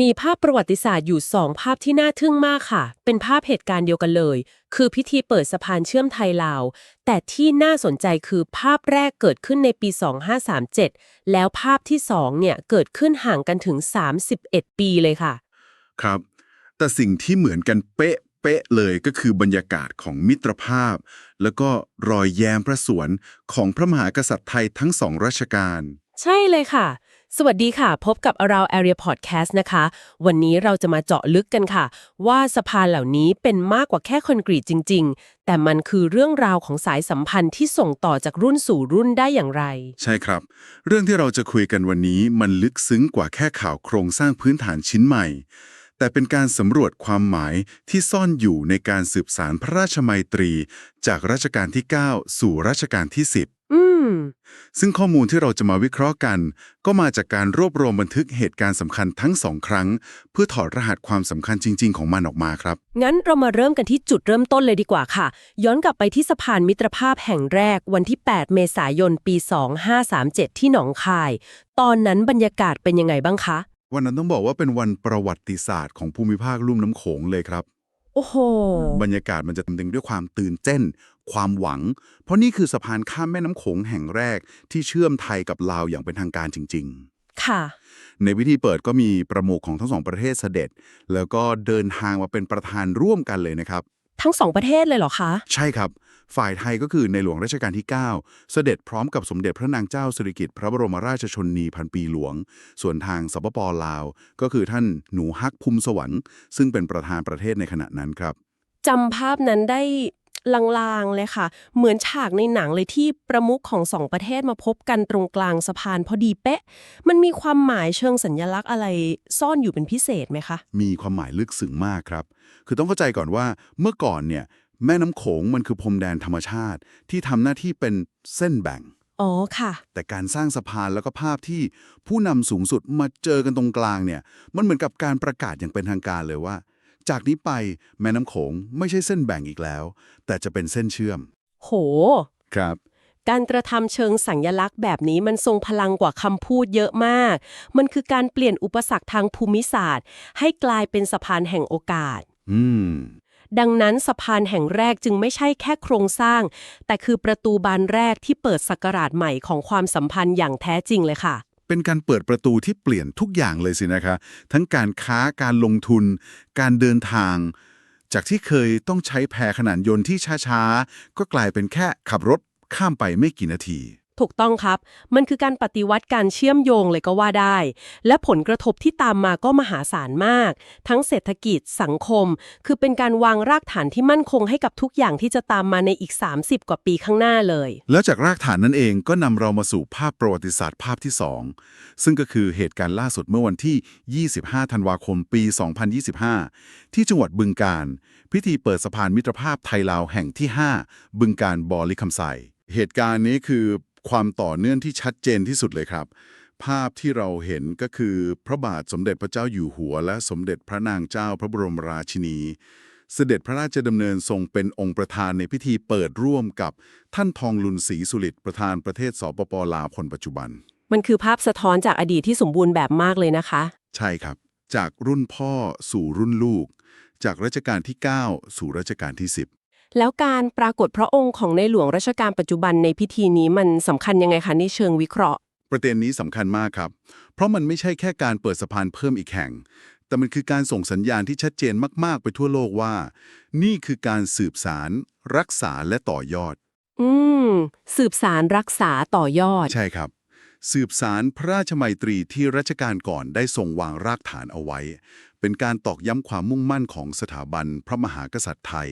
มีภาพประวัติศาสตร์อยู่สองภาพที่น่าทึ่งมากค่ะ เป็นภาพเหตุการณ์เดียวกันเลย คือพิธีเปิดสะพานเชื่อมไทยลาว แต่ที่น่าสนใจคือภาพแรกเกิดขึ้นในปี 2537 แล้วภาพที่สองเนี่ยเกิดขึ้นห่างกันถึง 31 ปีเลยค่ะ ครับ แต่สิ่งที่เหมือนกันเป๊ะเป๊ะเลยก็คือบรรยากาศของมิตรภาพ แล้วก็รอยแย้มพระสวนของพระมหากษัตริย์ไทยทั้งสองรัชกาล ใช่เลยค่ะ สวัสดีค่ะ พบกับ Around Area Podcast นะคะ วันนี้เราจะมาเจาะลึกกันค่ะ ว่าสะพานเหล่านี้เป็นมากกว่าแค่คอนกรีตจริง ๆ แต่มันคือเรื่องราวของสายสัมพันธ์ที่ส่งต่อจากรุ่นสู่รุ่นได้อย่างไร ใช่ครับ เรื่องที่เราจะคุยกันวันนี้มันลึกซึ้งกว่าแค่ข่าวโครงสร้างพื้นฐานชิ้นใหม่ แต่เป็นการสำรวจความหมายที่ซ่อนอยู่ในการสืบสารพระราชมัยตรี จากรัชกาลที่ 9 สู่รัชกาลที่อื ม10ซึ่งข้อมูลที่เราจะมาวิเคราะห์กัน ก็มาจากการรวบรวมบันทึกเหตุการณ์สำคัญทั้งสองครั้ง เพื่อถอดรหัสความสำคัญจริง ๆ ของมันออกมาครับ งั้นเรามาเริ่มกันที่จุดเริ่มต้นเลยดีกว่าค่ะ ย้อนกลับไปที่สะพานมิตรภาพแห่งแรกวันที่ 8 เมษายน ปี 2537 ที่หนองคาย ตอนนั้นบรรยากาศเป็นยังไงบ้างคะ วันนั้นต้องบอกว่าเป็นวันประวัติศาสตร์ของภูมิภาคลุ่มน้ำโขงเลยครับ โอ้โห บรรยากาศมันจะเต็มไปด้วยความตื่นเต้น ความหวัง เพราะนี่คือสะพานข้ามแม่น้ำโขงแห่งแรกที่เชื่อมไทยกับลาวอย่างเป็นทางการจริงค่ะๆในพิธีเปิดก็มีประมุขของทั้งสองประเทศเสด็จ แล้วก็เดินทางมาเป็นประธานร่วมกันเลยนะครับ ทั้งสองประเทศเลยเหรอคะ ใช่ครับ ฝ่ายไทยก็คือในหลวงรัชกาลที่ 9 เสด็จพร้อมกับสมเด็จพระนางเจ้าสิริกิติ์พระบรมราชชนนีพันปีหลวง ส่วนทางสปปลาว ก็คือท่านหนูฮักภูมิสวรรค์ซึ่งเป็นประธานประเทศในขณะนั้นครับ จำภาพนั้นได้ ลางๆเลยค่ะ เหมือนฉากในหนังเลยที่ประมุขของสองประเทศมาพบกันตรงกลางสะพานพอดีเป๊ะ มันมีความหมายเชิงสัญลักษณ์อะไรซ่อนอยู่เป็นพิเศษไหมคะ มีความหมายลึกซึ้งมากครับ คือต้องเข้าใจก่อนว่าเมื่อก่อนเนี่ยแม่น้ำโขงมันคือพรมแดนธรรมชาติ ที่ทำหน้าที่เป็นเส้นแบ่ง อ๋อค่ะ แต่การสร้างสะพานแล้วก็ภาพที่ผู้นำสูงสุดมาเจอกันตรงกลางเนี่ย มันเหมือนกับการประกาศอย่างเป็นทางการเลยว่า จากนี้ไปแม่น้ำโขงไม่ใช่เส้นแบ่งอีกแล้ว แต่จะเป็นเส้นเชื่อม โห ครับ การกระทำเชิงสัญญลักษณ์แบบนี้มันทรงพลังกว่าคำพูดเยอะมาก มันคือการเปลี่ยนอุปสรรคทางภูมิศาสตร์ ให้กลายเป็นสะพานแห่งโอกาส อืม ดังนั้นสะพานแห่งแรกจึงไม่ใช่แค่โครงสร้าง แต่คือประตูบานแรกที่เปิดศักราชใหม่ของความสัมพันธ์อย่างแท้จริงเลยค่ะ เป็นการเปิดประตูที่เปลี่ยนทุกอย่างเลยสินะคะ ทั้งการค้าการลงทุน การเดินทาง จากที่เคยต้องใช้แพขนานยนต์ที่ช้าๆ ก็กลายเป็นแค่ขับรถข้ามไปไม่กี่นาที ถูกต้องครับ มันคือการปฏิวัติการเชื่อมโยงเลยก็ว่าได้ และผลกระทบที่ตามมาก็มหาศาลมาก ทั้งเศรษฐกิจสังคม คือเป็นการวางรากฐานที่มั่นคงให้กับทุกอย่างที่จะตามมาในอีก 30 กว่าปีข้างหน้าเลย แล้วจากรากฐานนั้นเองก็นำเรามาสู่ภาพประวัติศาสตร์ภาพที่ 2 ซึ่งก็คือเหตุการณ์ล่าสุดเมื่อวันที่ 25 ธันวาคมปี 2025 ที่จังหวัดบึงการ พิธีเปิดสะพานมิตรภาพไทยลาวแห่งที่ 5 บึงการบอลิคำไซเหตุการณ์นี้คือ ความต่อเนื่องที่ชัดเจนที่สุดเลยครับ ภาพที่เราเห็นก็คือพระบาทสมเด็จพระเจ้าอยู่หัว และสมเด็จพระนางเจ้าพระบรมราชินี เสด็จพระราชดำเนินทรงเป็นองค์ประธานในพิธีเปิดร่วมกับท่านทองลุนศรีสุริตประธานประเทศสปปลาวคนปัจจุบัน มันคือภาพสะท้อนจากอดีตที่สมบูรณ์แบบมากเลยนะคะ ใช่ครับ จากรุ่นพ่อสู่รุ่นลูก จากรัชกาลที่ 9 สู่รัชกาลที่ 10 แล้วการปรากฏพระองค์ของในหลวงรัชกาลปัจจุบันในพิธีนี้มันสำคัญยังไงคะในเชิงวิเคราะห์ ประเด็นนี้สำคัญมากครับ เพราะมันไม่ใช่แค่การเปิดสะพานเพิ่มอีกแห่ง แต่มันคือการส่งสัญญาณที่ชัดเจนมาก ๆ ไปทั่วโลกว่า นี่คือการสืบสาร รักษาและต่อยอด อืม สืบสารรักษาต่อยอด ใช่ครับ สืบสารพระราชมัยตรีที่รัชกาลก่อนได้ทรงวางรากฐานเอาไว้ เป็นการตอกย้ำความมุ่งมั่นของสถาบันพระมหากษัตริย์ไทย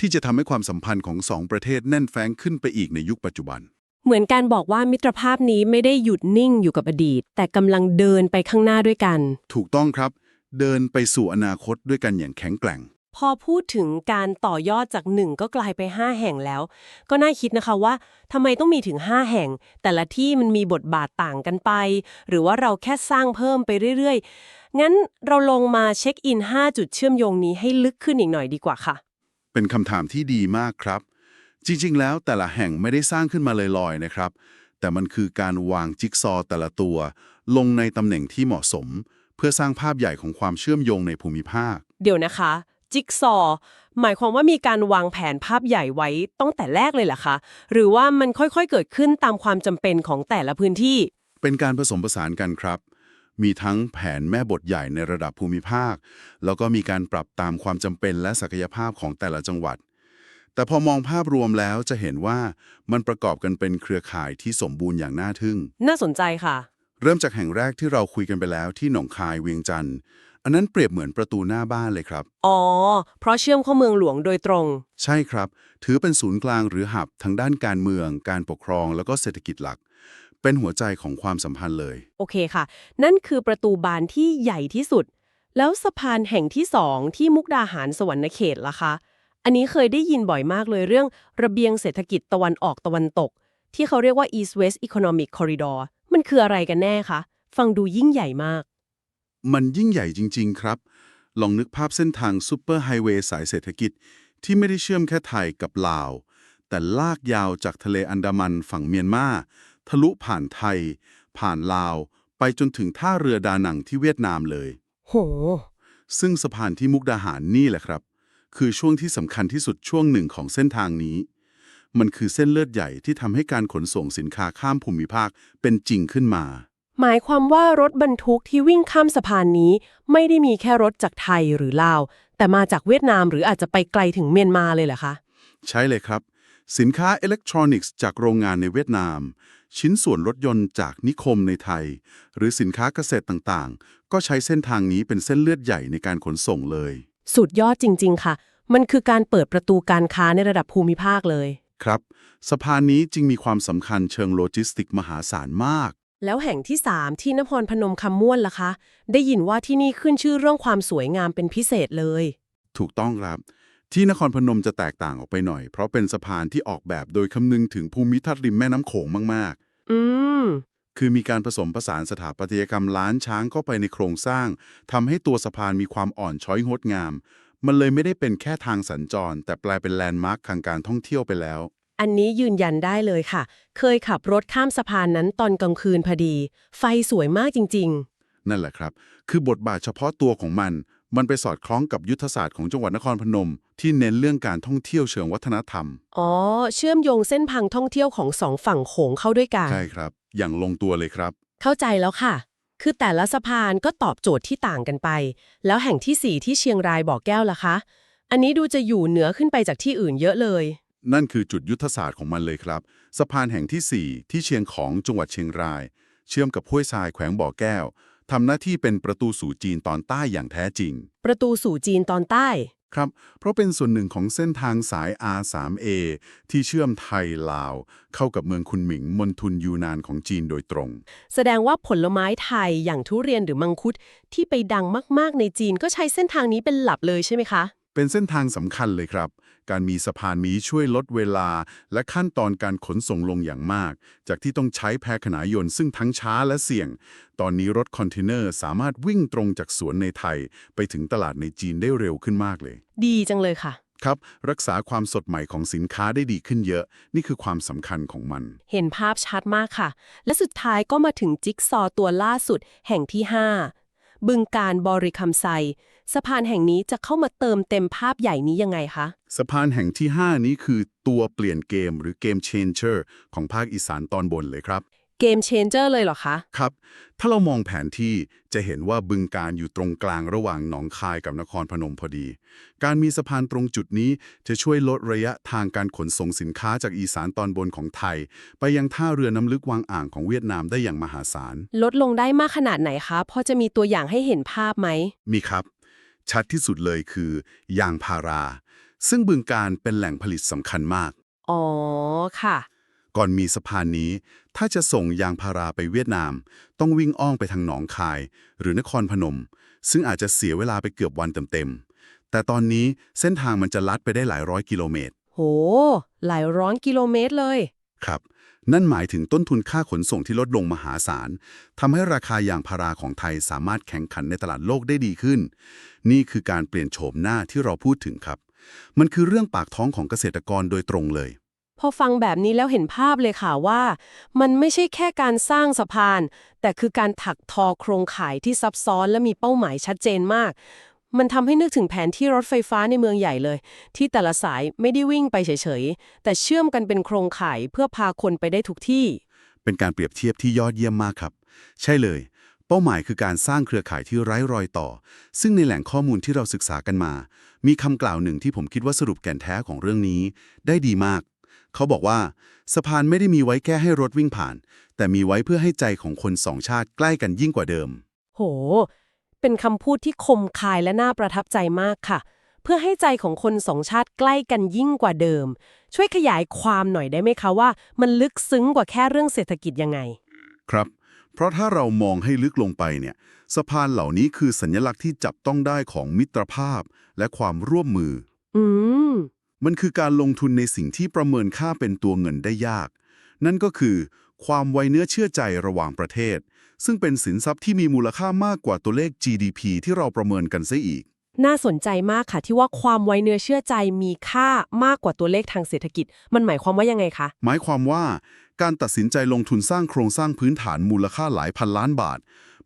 ที่จะทำให้ความสัมพันธ์ของสองประเทศแน่นแฟ้งขึ้นไปอีกในยุคปัจจุบัน เหมือนการบอกว่ามิตรภาพนี้ไม่ได้หยุดนิ่งอยู่กับอดีต แต่กำลังเดินไปข้างหน้าด้วยกัน ถูกต้องครับ เดินไปสู่อนาคตด้วยกันอย่างแข็งแกร่งพอพูดถึงการต่อยอดจากหนึ่งก็กลายไป 5 แห่งแล้ว ก็น่าคิดนะคะว่าทำไมต้องมีถึง 5 แห่ง แต่ละที่มันมีบทบาทต่างกันไป หรือว่าเราแค่สร้างเพิ่มไปเรื่อยๆ งั้นเราลงมาเช็คอิน 5 จุดเชื่อมโยงนี้ให้ลึกขึ้นอีกหน่อยดีกว่าค่ะ เป็นคำถามที่ดีมากครับ จริง ๆ แล้วแต่ละแห่งไม่ได้สร้างขึ้นมาลอยๆนะครับ แต่มันคือการวางจิ๊กซอว์แต่ละตัว ลงในตำแหน่งที่เหมาะสมพื่อสร้างภาพใหญ่ของความเชื่อมโยงในภูมิภาค เดี๋ยวนะคะ จิ๊กซอว์หมายความว่ามีการวางแผนภาพใหญ่ไว้ตั้งแต่แรกเลยเหรอคะ หรือว่ามันค่อยๆเกิดขึ้นตามความจำเป็นของแต่ละพื้นที่ เป็นการผสมผสานกันครับ มีทั้งแผนแม่บทใหญ่ในระดับภูมิภาค แล้วก็มีการปรับตามความจำเป็นและศักยภาพของแต่ละจังหวัด แต่พอมองภาพรวมแล้วจะเห็นว่ามันประกอบกันเป็นเครือข่ายที่สมบูรณ์อย่างน่าทึ่ง น่าสนใจค่ะ เริ่มจากแห่งแรกที่เราคุยกันไปแล้วที่หนองคายเวียงจันทร์อันนั้นเปรียบเหมือนประตูหน้าบ้านเลยครับ อ๋อ เพราะเชื่อมเข้าเมืองหลวงโดยตรง ใช่ครับ ถือเป็นศูนย์กลางหรือหับทางด้านการเมือง การปกครองแล้วก็เศรษฐกิจหลัก เป็นหัวใจของความสัมพันธ์เลย โอเคค่ะ นั่นคือประตูบานที่ใหญ่ที่สุด แล้วสะพานแห่งที่สองที่มุกดาหารสวรรณเขตล่ะคะ อันนี้เคยได้ยินบ่อยมากเลยเรื่องระเบียงเศรษฐกิจตะวันออกตะวันตก ที่เขาเรียกว่า East West Economic Corridor มันคืออะไรกันแน่คะ ฟังดูยิ่งใหญ่มาก มันยิ่งใหญ่จริง ๆ ครับ ลองนึกภาพเส้นทางซูเปอร์ไฮเวย์สายเศรษฐกิจ ที่ไม่ได้เชื่อมแค่ไทยกับลาว แต่ลากยาวจากทะเลอันดามันฝั่งเมียนมา ทะลุผ่านไทย ผ่านลาว ไปจนถึงท่าเรือดานังที่เวียดนามเลย โห ซึ่งสะพานที่มุกดาหารนี่แหละครับ คือช่วงที่สำคัญที่สุดช่วงหนึ่งของเส้นทางนี้ มันคือเส้นเลือดใหญ่ที่ทำให้การขนส่งสินค้าข้ามภูมิภาคเป็นจริงขึ้นมา หมายความว่ารถบรรทุกที่วิ่งข้ามสะพานนี้ ไม่ได้มีแค่รถจากไทยหรือลาว แต่มาจากเวียดนามหรืออาจจะไปไกลถึงเมียนมาเลยเหรอคะ ใช่เลยครับ สินค้าอิเล็กทรอนิกส์จากโรงงานในเวียดนาม ชิ้นส่วนรถยนต์จากนิคมในไทย หรือสินค้าเกษตรต่างๆ ก็ใช้เส้นทางนี้เป็นเส้นเลือดใหญ่ในการขนส่งเลย สุดยอดจริง ๆ ค่ะ มันคือการเปิดประตูการค้าในระดับภูมิภาคเลย ครับ สะพานนี้จึงมีความสำคัญเชิงโลจิสติกมหาศาลมาก แล้วแห่งที่ 3 ที่นครพนมคำม่วนล่ะคะ ได้ยินว่าที่นี่ขึ้นชื่อเรื่องความสวยงามเป็นพิเศษเลย ถูกต้องครับ ที่นครพนมจะแตกต่างออกไปหน่อย เพราะเป็นสะพานที่ออกแบบโดยคำนึงถึงภูมิทัศน์ริมแม่น้ำโขงมากอืมๆคือมีการผสมผสานสถาปัตยกรรมล้านช้างเข้าไปในโครงสร้างทำให้ตัวสะพานมีความอ่อนช้อยงดงาม มันเลยไม่ได้เป็นแค่ทางสัญจร แต่แปลเป็นแลนด์มาร์คทางการท่องเที่ยวไปแล้ว อันนี้ยืนยันได้เลยค่ะ เคยขับรถข้ามสะพานนั้นตอนกลางคืนพอดี ไฟสวยมากจริงนั่นแหละครับ คือบทบาทเฉพาะตัวของมัน มันไปสอดคล้องกับยุทธศาสตร์ของจังหวัดนครพนม ที่เน้นเรื่องการท่องเที่ยวเชิงวัฒนธรรมๆอ๋อ เชื่อมโยงเส้นพังท่องเที่ยวของสองฝั่งโขงเข้าด้วยกัน ใช่ครับ อย่างลงตัวเลยครับ เข้าใจแล้วค่ะ คือแต่ละสะพานก็ตอบโจทย์ที่ต่างกันไป แล้วแห่งที่ 4 ที่เชียงรายบ่อแก้วล่ะคะ อันนี้ดูจะอยู่เหนือขึ้นไปจากที่อื่นเยอะเลย นั่นคือจุดยุทธศาสตร์ของมันเลยครับ สะพานแห่งที่ 4 ที่เชียงของจังหวัดเชียงราย เชื่อมกับห้วยทรายแขวงบ่อแก้ว ทำหน้าที่เป็นประตูสู่จีนตอนใต้อย่างแท้จริง ประตูสู่จีนตอนใต้ ครับ เพราะเป็นส่วนหนึ่งของเส้นทางสาย R3A ที่เชื่อมไทยลาว เข้ากับเมืองคุนหมิงมณฑลยูนานของจีนโดยตรง แสดงว่าผลไม้ไทยอย่างทุเรียนหรือมังคุดที่ไปดังมากๆในจีนก็ใช้เส้นทางนี้เป็นหลักเลยใช่ไหมคะ เป็นเส้นทางสำคัญเลยครับ การมีสะพานนี้ช่วยลดเวลา และขั้นตอนการขนส่งลงอย่างมาก จากที่ต้องใช้แพขนายนต์ซึ่งทั้งช้าและเสี่ยง ตอนนี้รถคอนเทนเนอร์สามารถวิ่งตรงจากสวนในไทย ไปถึงตลาดในจีนได้เร็วขึ้นมากเลย ดีจังเลยค่ะ ครับ รักษาความสดใหม่ของสินค้าได้ดีขึ้นเยอะ นี่คือความสำคัญของมัน เห็นภาพชัดมากค่ะ และสุดท้ายก็มาถึงจิ๊กซอว์ตัวล่าสุดแห่งที่ 5 บึงการบริคำไซ สะพานแห่งนี้จะเข้ามาเติมเต็มภาพใหญ่นี้ยังไงคะ สะพานแห่งที่ 5 นี้คือตัวเปลี่ยนเกมหรือเกม changer ของภาคอีสานตอนบนเลยครับ เกมเชนเจอร์เลยเหรอคะ ครับ ถ้าเรามองแผนที่จะเห็นว่าบึงการอยู่ตรงกลางระหว่างหนองคายกับนครพนมพอดี การมีสะพานตรงจุดนี้จะช่วยลดระยะทางการขนส่งสินค้าจากอีสานตอนบนของไทย ไปยังท่าเรือน้ำลึกวางอ่างของเวียดนามได้อย่างมหาศาล ลดลงได้มากขนาดไหนคะ พอจะมีตัวอย่างให้เห็นภาพไหม มีครับ ชัดที่สุดเลยคือยางพารา ซึ่งบึงการเป็นแหล่งผลิตสำคัญมาก อ๋อ ค่ะ ก่อนมีสะพานนี้ ถ้าจะส่งยางพาราไปเวียดนาม ต้องวิ่งอ้อมไปทางหนองคาย หรือนครพนม ซึ่งอาจจะเสียเวลาไปเกือบวันเต็มๆ แต่ตอนนี้เส้นทางมันจะลัดไปได้หลายร้อยกิโลเมตร โห หลายร้อยกิโลเมตรเลย ครับ นั่นหมายถึงต้นทุนค่าขนส่งที่ลดลงมหาศาลทำให้ราคายางพาราของไทยสามารถแข่งขันในตลาดโลกได้ดีขึ้น นี่คือการเปลี่ยนโฉมหน้าที่เราพูดถึงครับ มันคือเรื่องปากท้องของเกษตรกรโดยตรงเลยพอฟังแบบนี้แล้วเห็นภาพเลยค่ะว่า มันไม่ใช่แค่การสร้างสะพาน แต่คือการถักทอโครงข่ายที่ซับซ้อนและมีเป้าหมายชัดเจนมาก มันทำให้นึกถึงแผนที่รถไฟฟ้าในเมืองใหญ่เลย ที่แต่ละสายไม่ได้วิ่งไปเฉยๆ แต่เชื่อมกันเป็นโครงข่ายเพื่อพาคนไปได้ทุกที่ เป็นการเปรียบเทียบที่ยอดเยี่ยมมากครับ ใช่เลย เป้าหมายคือการสร้างเครือข่ายที่ไร้รอยต่อ ซึ่งในแหล่งข้อมูลที่เราศึกษากันมา มีคำกล่าวหนึ่งที่ผมคิดว่าสรุปแก่นแท้ของเรื่องนี้ ได้ดีมาก เขาบอกว่า สะพานไม่ได้มีไว้แค่ให้รถวิ่งผ่าน แต่มีไว้เพื่อให้ใจของคนสองชาติใกล้กันยิ่งกว่าเดิม โห เป็นคำพูดที่คมคายและน่าประทับใจมากค่ะ เพื่อให้ใจของคนสองชาติใกล้กันยิ่งกว่าเดิม ช่วยขยายความหน่อยได้ไหมคะว่า มันลึกซึ้งกว่าแค่เรื่องเศรษฐกิจยังไง ครับ เพราะถ้าเรามองให้ลึกลงไปเนี่ยสะพานเหล่านี้คือสัญลักษณ์ที่จับต้องได้ของมิตรภาพและความร่วมมือ อืมมันคือการลงทุนในสิ่งที่ประเมินค่าเป็นตัวเงินได้ยาก นั่นก็คือ ความไวเนื้อเชื่อใจระหว่างประเทศ ซึ่งเป็นสินทรัพย์ที่มีมูลค่ามากกว่าตัวเลข GDP ที่เราประเมินกันซะอีก น่าสนใจมากค่ะที่ว่าความไว้เนื้อเชื่อใจมีค่ามากกว่าตัวเลขทางเศรษฐกิจ มันหมายความว่ายังไงคะ หมายความว่าการตัดสินใจลงทุนสร้างโครงสร้างพื้นฐานมูลค่าหลายพันล้านบาท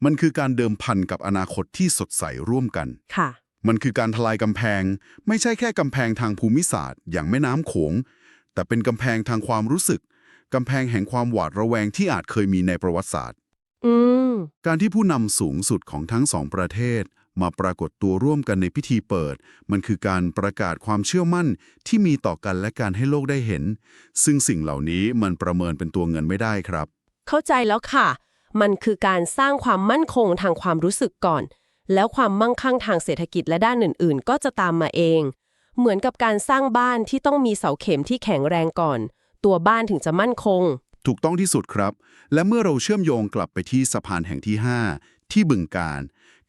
มันคือการเดิมพันกับอนาคตที่สดใสร่วมกัน ค่ะ มันคือการทลายกำแพง ไม่ใช่แค่กำแพงทางภูมิศาสตร์ อย่างแม่น้ำโขง แต่เป็นกำแพงทางความรู้สึกกำแพงแห่งความหวาดระแวงที่อาจเคยมีในประวัติศาสตร์ อืม การที่ผู้นำสูงสุดของทั้งสองประเทศ มาปรากฏตัวร่วมกันในพิธีเปิด มันคือการประกาศความเชื่อมั่นที่มีต่อกันและการให้โลกได้เห็น ซึ่งสิ่งเหล่านี้มันประเมินเป็นตัวเงินไม่ได้ครับ เข้าใจแล้วค่ะ มันคือการสร้างความมั่นคงทางความรู้สึกก่อน แล้วความมั่งคั่งทางเศรษฐกิจและด้านอื่น ๆ ก็จะตามมาเอง เหมือนกับการสร้างบ้านที่ต้องมีเสาเข็มที่แข็งแรงก่อน ตัวบ้านถึงจะมั่นคง ถูกต้องที่สุดครับ และเมื่อเราเชื่อมโยงกลับไปที่สะพานแห่งที่ 5 ที่บึงการ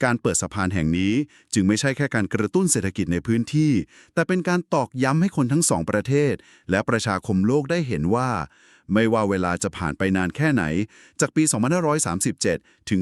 การเปิดสะพานแห่งนี้จึงไม่ใช่แค่การกระตุ้นเศรษฐกิจในพื้นที่ แต่เป็นการตอกย้ำให้คนทั้งสองประเทศ และประชาคมโลกได้เห็นว่า ไม่ว่าเวลาจะผ่านไปนานแค่ไหน จากปี 2537 ถึง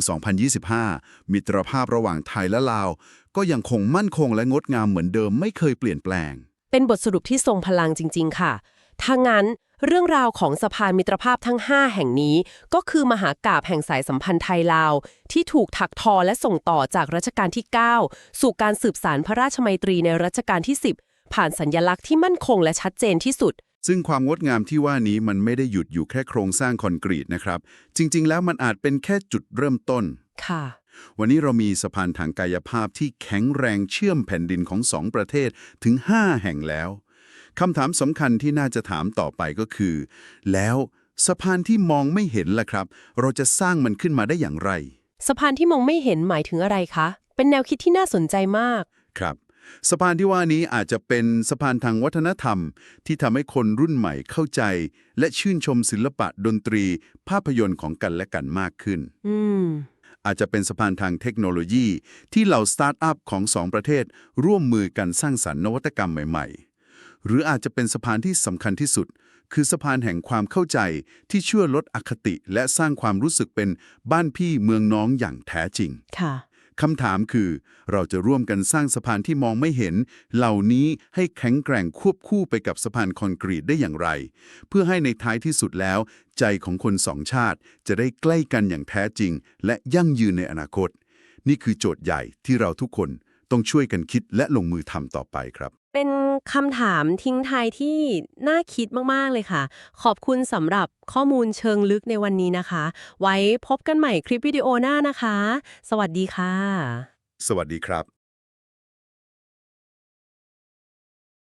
2025 มิตรภาพระหว่างไทยและลาว ก็ยังคงมั่นคงและงดงามเหมือนเดิมไม่เคยเปลี่ยนแปลง เป็นบทสรุปที่ทรงพลังจริง ๆ ค่ะ ถ้างั้นเรื่องราวของสะพานมิตรภาพทั้ง 5 แห่งนี้ ก็คือมหากาบแห่งสายสัมพันธ์ไทยลาว ที่ถูกถักทอและส่งต่อจากรัชกาลที่ 9 สู่การสืบสารพระราชมัยตรีในรัชกาลที่ 10 ผ่านสัญญลักษณ์ที่มั่นคงและชัดเจนที่สุด ซึ่งความงดงามที่ว่านี้มันไม่ได้หยุดอยู่แค่โครงสร้างคอนกรีตนะครับ จริง ๆ แล้วมันอาจเป็นแค่จุดเริ่มต้น ค่ะ วันนี้เรามีสะพานทางกายภาพที่แข็งแรงเชื่อมแผ่นดินของสองประเทศถึง 5 แห่งแล้ว คำถามสำคัญที่น่าจะถามต่อไปก็คือ แล้วสะพานที่มองไม่เห็นล่ะครับ เราจะสร้างมันขึ้นมาได้อย่างไร สะพานที่มองไม่เห็นหมายถึงอะไรคะ เป็นแนวคิดที่น่าสนใจมาก ครับสะพานที่ว่านี้อาจจะเป็นสะพานทางวัฒนธรรม ที่ทำให้คนรุ่นใหม่เข้าใจ และชื่นชมศิลปะดนตรี ภาพยนตร์ของกันและกันมากขึ้น อืม อาจจะเป็นสะพานทางเทคโนโลยี ที่เหล่าสตาร์ทอัพของสองประเทศ ร่วมมือกันสร้างสรรค์นวัตกรรมใหม่ๆ หรืออาจจะเป็นสะพานที่สำคัญที่สุด คือสะพานแห่งความเข้าใจที่ช่วยลดอคติและสร้างความรู้สึกเป็นบ้านพี่เมืองน้องอย่างแท้จริงค่ะคำถามคือ เราจะร่วมกันสร้างสะพานที่มองไม่เห็น เหล่านี้ให้แข็งแกร่งควบคู่ไปกับสะพานคอนกรีตได้อย่างไร เพื่อให้ในท้ายที่สุดแล้ว ใจของคนสองชาติจะได้ใกล้กันอย่างแท้จริง และยั่งยืนในอนาคต นี่คือโจทย์ใหญ่ที่เราทุกคนต้องช่วยกันคิดและลงมือทำต่อไปครับ เป็นคำถามทิ้งท้ายที่น่าคิดมาก ๆ เลยค่ะ ขอบคุณสำหรับข้อมูลเชิงลึกในวันนี้นะคะ ไว้พบกันใหม่คลิปวิดีโอหน้านะคะ สวัสดีค่ะ สวัสดีครับ